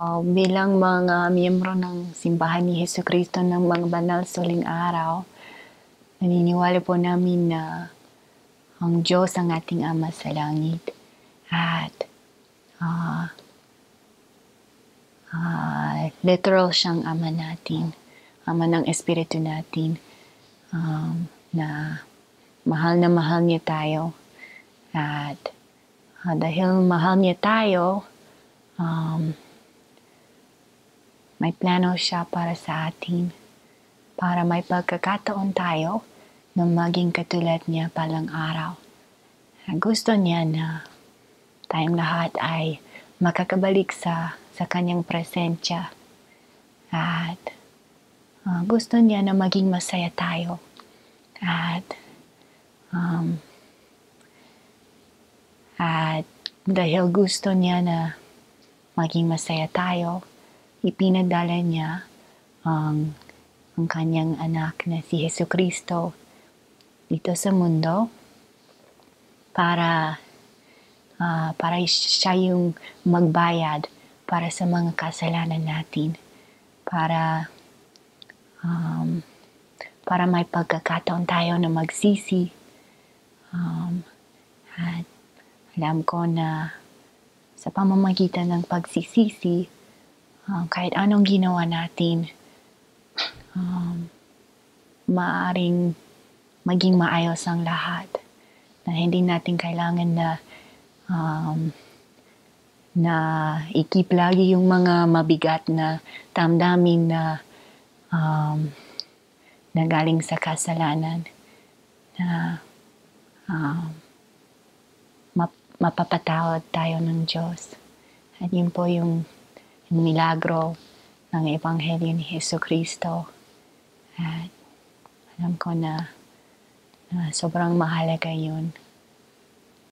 Uh, bilang mga miyembro ng simbahan ni Heso Kristo ng mga banal suling araw, naniniwala po namin na ang Diyos ang ating Ama sa langit at uh, uh, literal siyang Ama natin, Ama ng Espiritu natin, um, na mahal na mahal niya tayo at uh, dahil mahal niya tayo, um, may plano siya para sa atin. Para may pagkakataon tayo na maging katulad niya palang araw. Gusto niya na tayong lahat ay makakabalik sa, sa kanyang presensya. At uh, gusto niya na maging masaya tayo. At um, at dahil gusto niya na maging masaya tayo, ipinadala niya ang, ang kanyang anak na si Heso Kristo dito sa mundo para uh, para siya yung magbayad para sa mga kasalanan natin para um, para may pagkakataon tayo na magsisi. Um, at alam ko na sa pamamagitan ng pagsisisi uh, kahit anong ginawa natin, um, maaring maging maayos ang lahat. Na hindi natin kailangan na um, na ikip lagi yung mga mabigat na damdamin na um, na galing sa kasalanan na um, map, mapapatawad tayo ng Diyos. At yun po yung milagro ng Ebanghelyo ni Heso Kristo. At alam ko na, na sobrang mahalaga yun